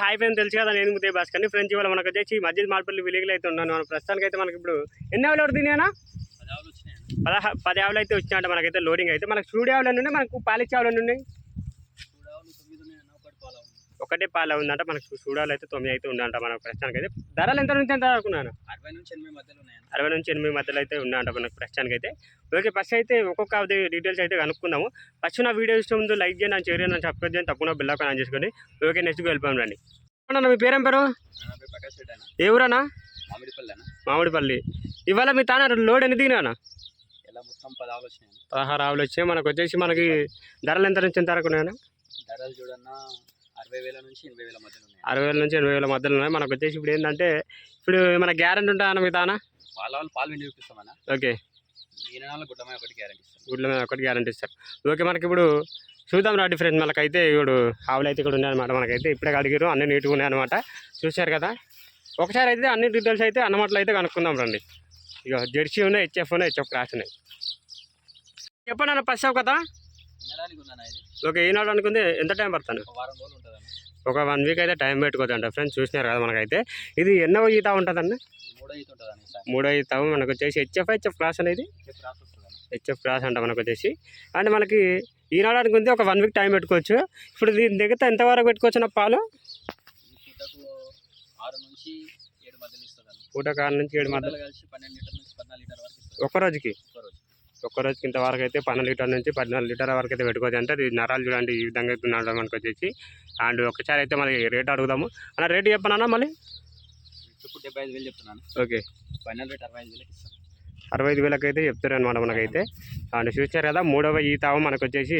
Hi friend తెలుసు కదా నేను ముదే బాస్ కానీ ఫ్రెండ్స్ ఇవాళ మనకు వచ్చేసి మధ్య మాడపల్లి విలేజ్లో అయితే ఉన్నాను. మన ప్రస్తుతానికి అయితే మనకి ఇప్పుడు ఎన్ని ఆవులు పడుతుంది అన్న. పదహ పది ఆవులు అయితే వచ్చినాయంట మనకైతే లోడింగ్ అయితే. మనకు చూడే ఆవులు ఉన్నాయి? మనకు పాలిచ్చే ఆవులు ఉన్నాయి? ఒకటే పాల ఉందంట మనకు చూడాలి అయితే తొమ్మిది అయితే ఉందంట మనకు ప్రస్తుతానికి అయితే ధరలు ఎంత నుంచి ఎంత అనుకున్నాను అరవై నుంచి ఎనభై మధ్యలో అరవై నుంచి ఎనిమిది మధ్యలో అయితే ఉన్నాయంట మనకు ప్రస్తుతానికి అయితే ఓకే ఫస్ట్ అయితే ఒక్కొక్క ఆవుది డీటెయిల్స్ అయితే కనుక్కుందాము. ఫస్ట్ నా వీడియో ఇష్టం ముందు లైక్ చేయండి నా చేరి నన్ను సబ్స్క్రైబ్ చేయండి తప్పకుండా బిల్ ఆన్ చేసుకొని ఓకే నెక్స్ట్ వెళ్ళిపోయాం రండి. మీ పేరేం పేరు? ఏ ఊరన్నా? మామిడిపల్లి ఇవాళ మీ తాన లోడ్ ఎన్ని దిగినా పదహారు ఆవులు వచ్చాయి మనకు వచ్చేసి మనకి ధరలు ఎంత నుంచి ఎంత వరకు ఉన్నాయన్న? ధరలు చూడన్న అరవై వేల నుంచి ఎనభై వేల మధ్యలో ఉన్నాయి. అరవై వేల నుంచి ఎనభై వేల మధ్యలో ఉన్నాయి. మనకు వచ్చేసి ఇప్పుడు ఏంటంటే ఇప్పుడు మన గ్యారెంటీ ఉంటా అన్న మీ తాన? వాళ్ళ వాళ్ళు పాలు విండి చూపిస్తామన్న. ఓకే. ఈ నెల గుడ్డమై ఒకటి గ్యారెంటీ ఇస్తాం గుడ్ల మీద ఒకటి గ్యారెంటీ ఇస్తారు. ఓకే మనకి ఇప్పుడు చూద్దాం రా డిఫరెన్స్ మనకైతే ఇప్పుడు ఆవులు అయితే ఇక్కడ ఉన్నాయన్నమాట. మనకైతే ఇప్పుడే అడిగారు అన్ని నీట్గా ఉన్నాయన్నమాట. చూశారు కదా? ఒకసారి అయితే అన్ని డీటెయిల్స్ అయితే అన్నమాటలు అయితే కనుక్కుందాం రండి. ఇక జెర్సీ ఉన్నాయి హెచ్ఎఫ్ ఉన్నాయి హెచ్ఎఫ్ క్రాస్ ఉన్నాయి. చెప్పండి అన్న ఫస్ట్ కదా ఇది. ఓకే ఈనాడు అనుకుంది ఎంత టైం పడుతుంది? ఒక వారం రోజులు ఉంటుందన్న ఒక వన్ వీక్ అయితే టైం పెట్టుకోవద్దంట. ఫ్రెండ్స్ చూసినారు కదా మనకైతే. ఇది ఎన్నో ఈత ఉంటుందండి? మూడో ఈత మనకు వచ్చేసి H F H F class అనేది. హెచ్ఎఫ్ క్లాస్ అంట మనకు వచ్చేసి. అండ్ మనకి ఈనాడు అనుకుంటే ఒక వన్ వీక్ టైం పెట్టుకోవచ్చు. ఇప్పుడు దీని దగ్గర ఎంతవరకు పెట్టుకోవచ్చు నా పాలు? పూట నుంచి ఏడు మధ్య మధ్యలో. కలిసి పన్నెండు పద్నాలుగు లీటర్ వరకు అయితే పన్నెండు లీటర్ నుంచి పద్నాలుగు లీటర్ వరకు అయితే పెట్టుకోవచ్చు. అంటే ఇది నరాలు చూడండి ఈ విధంగా అయితే ఉన్నాడు మనకు వచ్చేసి. అండ్ ఒకసారి అయితే మరి రేట్ అడుగుదాము. అన్న రేట్ చెప్పనా మళ్ళీ? ఇప్పుడు డెబ్బై ఐదు వేలు చెప్తున్నాను ఓకే. రేట్ అరవై ఐదు వేలకి ఇస్తాను. అరవై ఐదు వేలకి అయితే చెప్తారు అనమాట మనకైతే. అండ్ చూసారు కదా మూడవ ఈ తావు మనకు వచ్చేసి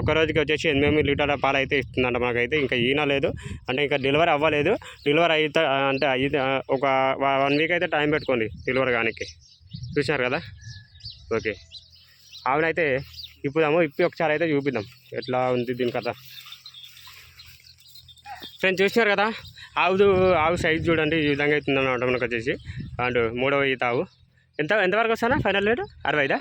ఒక రోజుకి వచ్చేసి ఎనిమిది లీటర్ల పాలు అయితే ఇస్తుందంట మనకైతే. ఇంకా ఈన లేదు. అంటే ఇంకా డెలివరీ అవ్వలేదు. డెలివరీ అయితే అంటే అయితే ఒక వన్ వీక్ అయితే టైం పెట్టుకోండి. డెలివరీ కానికి. చూసారు కదా? ఓకే. ఆవిడైతే ఇప్పుదాము ఇప్పి ఒకసారి అయితే చూపిద్దాం. ఎట్లా ఉంది దీని కథ. ఫ్రెండ్స్ చూసినారు కదా? ఆవుదు ఆవు సైజ్ చూడండి ఈ విధంగా అవుతుంది అన్నమాట మనకు వచ్చేసి. అండ్ మూడవ ఈత ఆవు. ఎంత ఎంతవరకు వస్తానా ఫైనల్ రేటు అరవైదా?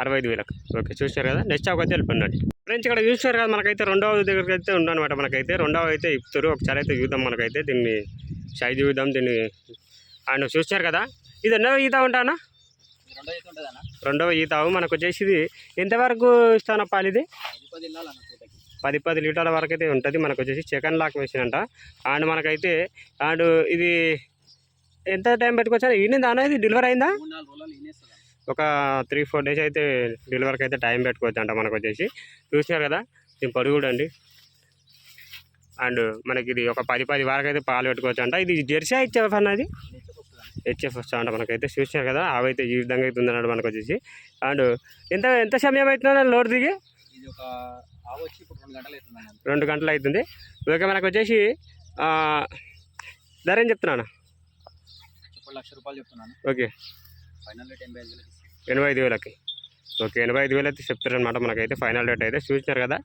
అరవై ఐదు వేలకు. ఓకే చూసారు కదా? నెక్స్ట్ ఆవు అయితే వెళ్ళిపోయినాడు ఫ్రెండ్స్ ఇక్కడ చూసారు కదా మనకైతే రెండవ దగ్గరికి అయితే ఉండనమాట మనకైతే. రెండవ అయితే ఇప్పుతారు. ఒకసారి అయితే చూద్దాం మనకైతే దీన్ని సైజ్ చూద్దాం దీన్ని. అండ్ చూసారు కదా? ఇది ఎన్నో ఈత ఉంటానా ఇది రెండో ఈత ఉంటుందన్న రెండవ ఈత. ఆవు మనకు వచ్చేసి ఇది ఎంతవరకు ఇస్తానా పాలు ఇది? పది పది లీటర్ల వరకు అయితే ఉంటుంది. మనకు వచ్చేసి చికెన్ లాక్ మెషిన్ అంట. అండ్ మనకైతే అండ్ ఇది ఎంత టైం పెట్టుకోవచ్చా ఈయన అనేది డెలివరీ అయిందా? ఒక త్రీ ఫోర్ డేస్ అయితే డెలివరీకి అయితే టైం పెట్టుకోవచ్చు అంట మనకు వచ్చేసి. చూసినారు కదా? దీని పొడి కూడా అండి. అండ్ మనకి ఇది ఒక పది పది వరకు అయితే పాలు పెట్టుకోవచ్చు అంట. ఇది జెర్సీ వస్తుందన్న హెచ్ఎఫ్ అంట మనకైతే చూసినారు కదా అవైతే ఈ విధంగా అయితే ఉందన్నాడు మనకు వచ్చేసి అండ్ ఎంత ఎంత సమయం అవుతుందో లోడ్ దిగి? రెండు గంటలు అవుతుందన్న రెండు గంటలు అవుతుంది. ఓకే మనకు వచ్చేసి ధర ఏం చెప్తున్నాను? లక్ష రూపాయలు చెప్తున్నాను. ఓకే. ఎనభై ఐదు వేలకి ఇస్తాను. ఎనభై ఐదు వేలకి. ఓకే ఎనభై ఐదు వేలు అయితే చెప్తారనమాట మనకైతే ఫైనల్ రేట్ అయితే. చూసినారు కదా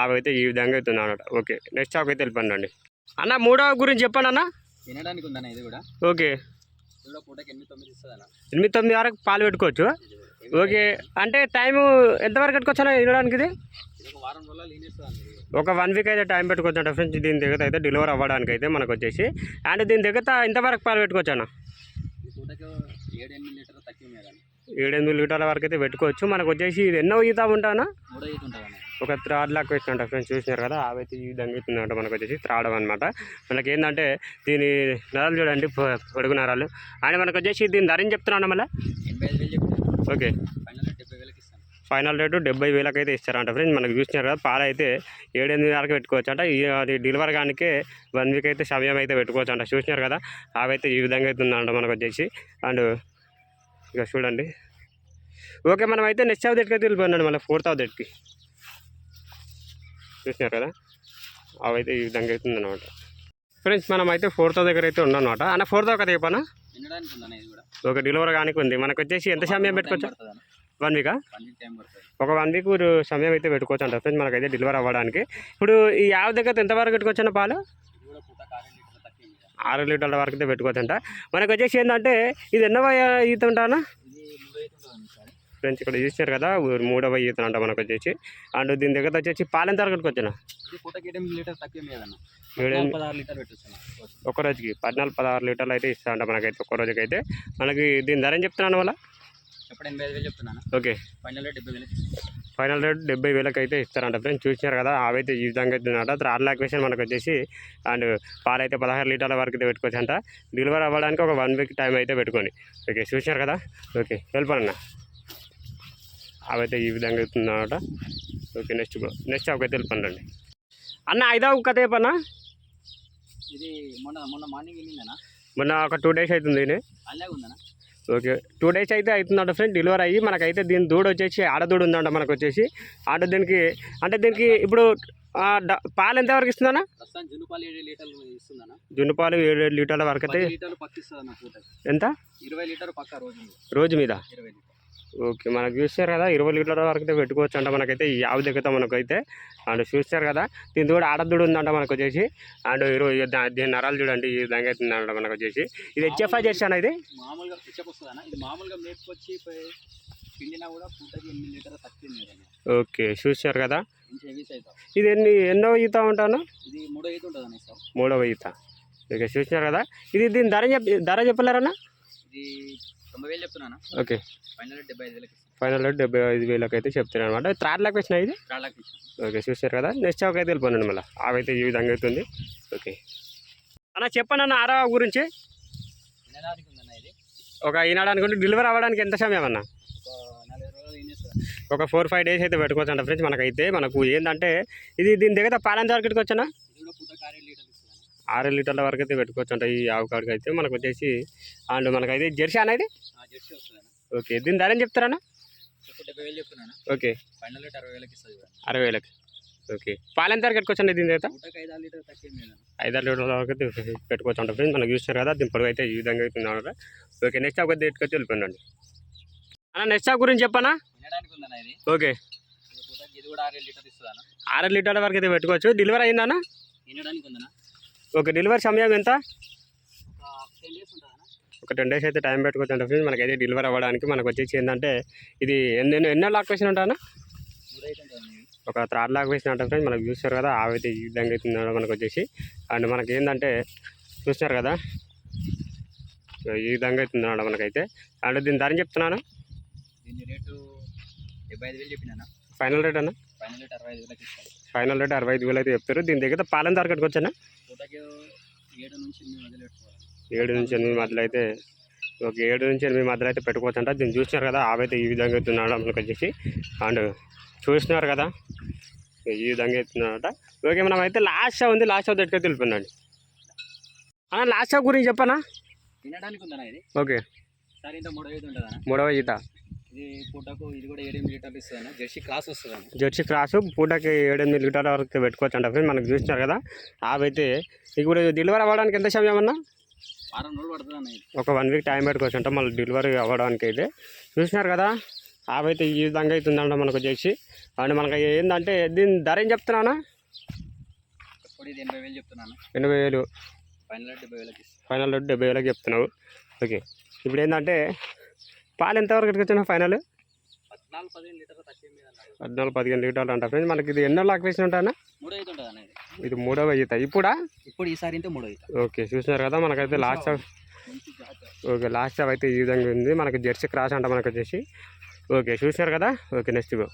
అవి అయితే ఈ విధంగా అవుతుంది అనమాట ఓకే నెక్స్ట్ ఆకు అయితే వెళ్ళిపోండి అన్న మూడవ గురించి చెప్పండి అన్న. తినడానికి ఉందన్న ఇది కూడా. ఓకే. ఎనిమిది తొమ్మిది వరకు పాలు పెట్టుకోవచ్చు. ఓకే. అంటే టైము ఎంతవరకు పెట్టుకోవచ్చు అన్న వినడానికి ఇది? ఒక వన్ వీక్ అయితే టైం పెట్టుకోవచ్చు అంట ఫ్రెండ్స్. దీని దగ్గర అయితే డెలివరీ అవ్వడానికి అయితే మనకు వచ్చేసి అండ్ దీని దగ్గర ఎంతవరకు పాలు పెట్టుకోవచ్చు అన్న? ఏడెనిమిది లీటర్ల వరకు అయితే పెట్టుకోవచ్చు. మనకు వచ్చేసి ఇది ఎన్నో ఈత ఉంటానా ఒక త్రాడ్ లాక్ వేసినట్ట ఫ్రెండ్స్ చూసినారు కదా అవైతే ఈ విధంగా అవుతుందంట మనకు వచ్చేసి త్రాడం అనమాట మనకి ఏంటంటే దీని నరాలు చూడండి పొడుగు నరాలు. అండ్ మనకు వచ్చేసి దీని ధరని చెప్తున్నాను మళ్ళీ? ఓకే. ఫైనల్ వేలకి రేటు డెబ్బై వేలకు అయితే ఇస్తారంట ఫ్రెండ్స్. మనకు చూసినారు కదా పాలు అయితే ఏడెనిమిది వరకు పెట్టుకోవచ్చు అంట ఈ అది డెలివరీ కానికే వన్ వీక్ అయితే సమయం అయితే పెట్టుకోవచ్చు అంట చూసినారు కదా అవైతే ఈ విధంగా అవుతుందంట మనకు వచ్చేసి. అండ్ ఇక చూడండి. ఓకే మనం అయితే నెక్స్ట్ ఆఫ్ డేట్కి అయితే వెళ్ళిపోయినాడు మళ్ళీ? ఫోర్త్ ఆఫ్ డేట్కి చూసినారు కదా? అవైతే ఈ విధంగా అవుతుంది అనమాట ఫ్రెండ్స్ మనం అయితే ఫోర్త్ దగ్గర అయితే ఉన్నానమాట అన్న ఫోర్త్ ఒక చెప్పానా ఒక డెలివరీ కానికి ఉంది. మనకు వచ్చేసి ఎంత సమయం పెట్టుకోవచ్చు? వన్ వీకా? ఒక వన్ వీక్ సమయం అయితే పెట్టుకోవచ్చు అంట ఫ్రెండ్స్ మనకైతే డెలివరీ అవ్వడానికి. ఇప్పుడు ఈ యావ దగ్గర ఎంతవరకు పెట్టుకోవచ్చు అన్న పాలు? ఆరు లీటర్లు కదా. ఆరు వరకు అయితే పెట్టుకోవచ్చు అంట మనకు వచ్చేసి ఏంటంటే ఇది ఎన్నో ఈత ఉంటానా ఇది మూడో ఈత ఉంటుందండి ఈసారి ఫ్రెండ్స్ ఇక్కడ చూసారు కదా మూడవ ఈత అంట మనకు వచ్చేసి. అండ్ దీని దగ్గర వచ్చేసి పాలెంత వరకు వచ్చిన ఒక రోజుకి పద్నాలుగు పదహారు లీటర్లు అయితే ఇస్తా అంట మనకైతే ఒక రోజుకి అయితే మనకి దీని ధర ఏం చెప్తున్నాను. వల్ల ఓకే. ఫైనల్ రేట్ డెబ్బై వేలకు అయితే ఇస్తారంట ఫ్రెండ్స్ చూసినారు కదా అవైతే ఈ విధంగా అవుతుందంట థర్డ్ లాక్వేషన్ మనకు వచ్చేసి అండ్ పాలైతే పదహారు లీటర్ల వరకు అయితే పెట్టుకోవచ్చు అంట. డెలివరీ అవ్వడానికి ఒక వన్ వీక్ టైం అయితే పెట్టుకోండి. ఓకే చూసినారు కదా? ఓకే వెళ్ళిపోండి అవైతే ఈ విధంగా అవుతుందన్నమాట. ఓకే నెక్స్ట్ నెక్స్ట్ అవకైతే వెళ్ళిపోండి అన్న ఐదా కథ చెప్పన్నా ఇది మొన్న మొన్న మార్నింగ్ వెళ్ళిందనా మొన్న ఒక టూ డేస్ అవుతుంది ఓకే టూ డేస్ అయితే అవుతుందంట ఫ్రెండ్ డెలివరీ అయ్యి మనకైతే దీని దూడ వచ్చేసి ఆడదూడ ఉందంట మనకు వచ్చేసి. ఆడ దీనికి అంటే దీనికి ఇప్పుడు పాలు ఎంతవరకు ఇస్తుందన్న? ప్రస్తుతం జునుపాలు ఏడు లీటర్లు ఇస్తుందనా జున్ను పాలు ఏడు ఏడు లీటర్ల వరకు అయితే ఇస్తుందన్న ఎంత? ఇరవై లీటర్ పక్క రోజు రోజు మీద? ఓకే మనకు చూస్తారు కదా ఇరవై లీటర్ల వరకు అయితే పెట్టుకోవచ్చు అంట మనకైతే ఈ ఆవు దగ్గర మనకైతే. అండ్ చూస్తారు కదా దీని కూడా ఆడదూడు ఉందంట మనకు వచ్చేసి. అండ్ ఇరవై దీని నరాలు చూడండి ఈ విధంగా అవుతుందంట మనకు వచ్చేసి. ఇది హెచ్ఎఫ్ఐ చేశాను ఇది? మామూలుగా ఇది మామూలుగా మేపుకొచ్చి ఓకే చూసారు కదా. ఇది ఎన్ని ఎన్నో ఈత ఉంటాను మూడవ ఈత. ఓకే చూసినారు కదా ఇది దీని ధర చెప్ ధర చెప్పలేరన్నా? ఓకే. ఫైనల్ రేట్ డెబ్బై ఐదు వేలకి అయితే చెప్తున్నాను అనమాట థర్డ్ లాక్ వచ్చినాయి ఇది? ఓకే చూసారు కదా. నెక్స్ట్ ఒక అయితే వెళ్ళిపోనండి మళ్ళీ. అవైతే ఈ విధంగా అవుతుంది. ఓకే. అన్న చెప్పండి అన్న ఆరవ గురించి. ఒక ఈనాడు అనుకుంటే డెలివరీ అవ్వడానికి ఎంత సమయం అన్న? ఒక ఫోర్ ఫైవ్ డేస్ అయితే పెట్టుకోవచ్చు అంట ఫ్రెండ్స్ మనకైతే. మనకు ఏంటంటే ఇది దీని దగ్గర పాలెంత వరకు వచ్చానా? ఆరు లీటర్ల వరకు అయితే పెట్టుకోవచ్చు అంట ఈ ఆవు కాడికి అయితే మనకు వచ్చేసి. అండ్ మనకైతే జెర్సీ అనేది జెర్సీ వస్తుందన్న ఓకే దీని ధర ఏం చెప్తున్నాను ఓకే. అరవై వేలకి ఓకే. పాలెంత వరకు పెట్టుకోవచ్చు దీని లేదన్న ఐదారు లీటర్ల వరకు అయితే పెట్టుకోవచ్చు అంట ఫ్రెండ్స్. మనకు చూస్తారు కదా దీని పొడవు అయితే ఈ విధంగా అవుతుంది ఓకే నెక్స్ట్ ఒక ఎట్టుకొచ్చి వెళ్ళిపోయిందండి అన్న నెక్స్ట్ స్టాక్ గురించి చెప్పనా? ఇది. ఓకే. ఇది ఇది ఆరు లీటర్ల వరకు అయితే పెట్టుకోవచ్చు. డెలివరీ ఉందన్న. ఓకే డెలివరీ సమయం ఎంత? ఒక టెన్ డేస్ అయితే టైం పెట్టుకోవచ్చు అంటే ఫ్రెండ్స్. మనకైతే డెలివరీ అవ్వడానికి మనకు వచ్చేసి ఏంటంటే ఇది ఎన్ని ఎన్నో లాక్ వేసిన ఉంటానా ఒక థర్డ్ లాక్ వేసిన అంటే ఫ్రెండ్స్. మనకు చూస్తారు కదా ఆవైతే ఈ విధంగా అవుతుంది మనకు వచ్చేసి. అండ్ మనకి ఏంటంటే చూస్తారు కదా ఈ విధంగా అవుతుంది అన్నమాట మనకైతే. అండ్ దీని ధర చెప్తున్నాను దీని రేటు డెబ్బై ఐదు వేలు చెప్పినా ఫైనల్ రేట్ అన్న? ఫైనల్ రేట్ అరవై ఐదు వేలు అయితే చెప్తారు. దీని దగ్గర పాలన ధర కట్టుకోవచ్చా పూటకి ఏడు నుంచి ఎనిమిది పెట్టుకోవాలి. ఏడు నుంచి ఎనిమిది మధ్యలో అయితే ఒక ఏడు నుంచి ఎనిమిది మధ్యలో అయితే పెట్టుకోవచ్చు అంట దీన్ని చూసినారు కదా ఆవైతే ఈ విధంగా అవుతున్నాడు మనకు వచ్చేసి అండ్ చూసినారు కదా ఈ విధంగా అవుతున్నాడట ఓకే మనం అయితే లాస్ట్ షో ఉంది లాస్ట్ షో దగ్గరికి వెళ్ళిపోయిందండి అన్న లాస్ట్ షో గురించి చెప్పనా? వినడానికి ఉందన్న ఇది. ఓకే. సరే ఇంత మూడు ఐదు ఉంటుందన్న. మూడవ ఈత. ఇది పూటకు ఇది కూడా ఏడు ఎనిమిది లీటర్లు ఇస్తుందన్న. జెర్సీ క్రాస్ వస్తుందన్న. జెర్సీ క్రాసు పూటకి ఏడెనిమిది లీటర్ల వరకు పెట్టుకోవచ్చు అంట ఫ్రెండ్. మనకు చూసినారు కదా ఆవైతే ఇప్పుడు డెలివరీ అవ్వడానికి ఎంత సమయం అన్నా? వారం రోజులు పడుతుంది అన్న ఇది. ఒక వన్ వీక్ టైం పెట్టుకోవచ్చు అంట మళ్ళీ డెలివరీ అవ్వడానికి అయితే. చూసినారు కదా ఆవైతే ఈ విధంగా అవుతుందంట మనకు వచ్చేసి అండ్ మనకి ఏంటంటే దీని ధర ఏం చెప్తున్నానా ఎనభై వేలు చెప్తున్నాను. ఎనభై వేలు. ఫైనల్ డెబ్బై వేలకి ఫైనల్ డెబ్బై వేలకు చెప్తున్నావు. ఓకే. ఇప్పుడు ఏంటంటే పాలు ఎంతవరకు ఎట్టుకొచ్చినా ఫైనల్? పద్నాలుగు పదిహేను లీటర్లు అంట ఫ్రెండ్స్. మనకి ఇది ఎన్నో లాక్ వేసిన ఉంటానా ఇది. మూడవ ఈత. ఇప్పుడా? ఇప్పుడు ఈసారి ఓకే చూసినారు కదా మనకైతే లాస్ట్ ఓకే లాస్ట్ అయితే ఈ విధంగా ఉంది. మనకి జెర్సీ క్రాస్ అంట మనకు వచ్చేసి. ఓకే చూసారు కదా? Okay next go